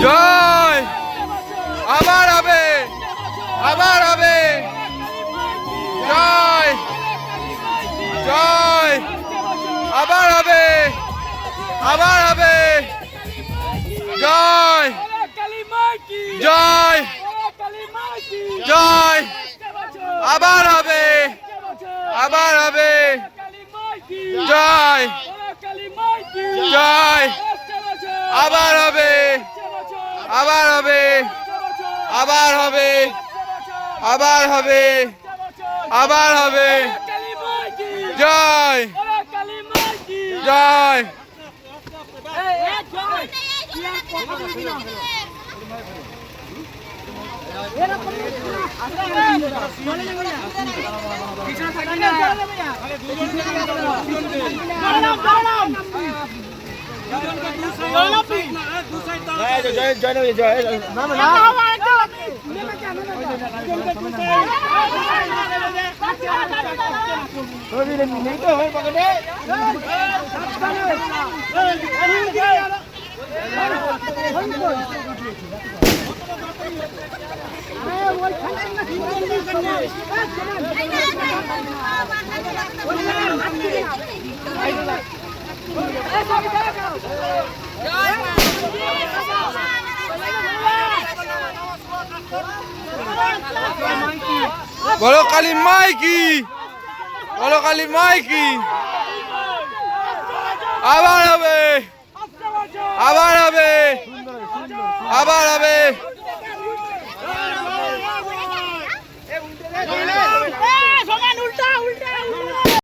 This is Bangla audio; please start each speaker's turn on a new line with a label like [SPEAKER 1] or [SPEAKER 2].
[SPEAKER 1] জয়! আবার হবে! আবার হবে! জয়! জয়! আবার হবে! আবার হবে! জয়! জয়! জয়! আবার হবে! আবার হবে! জয়! জয়! আবার হবে! আবার হবে আবার হবে আবার হবে আবার হবে। জয়। জয়। ওই বলো কালী মাইকি বলো কালী মাইকি আবার হবে।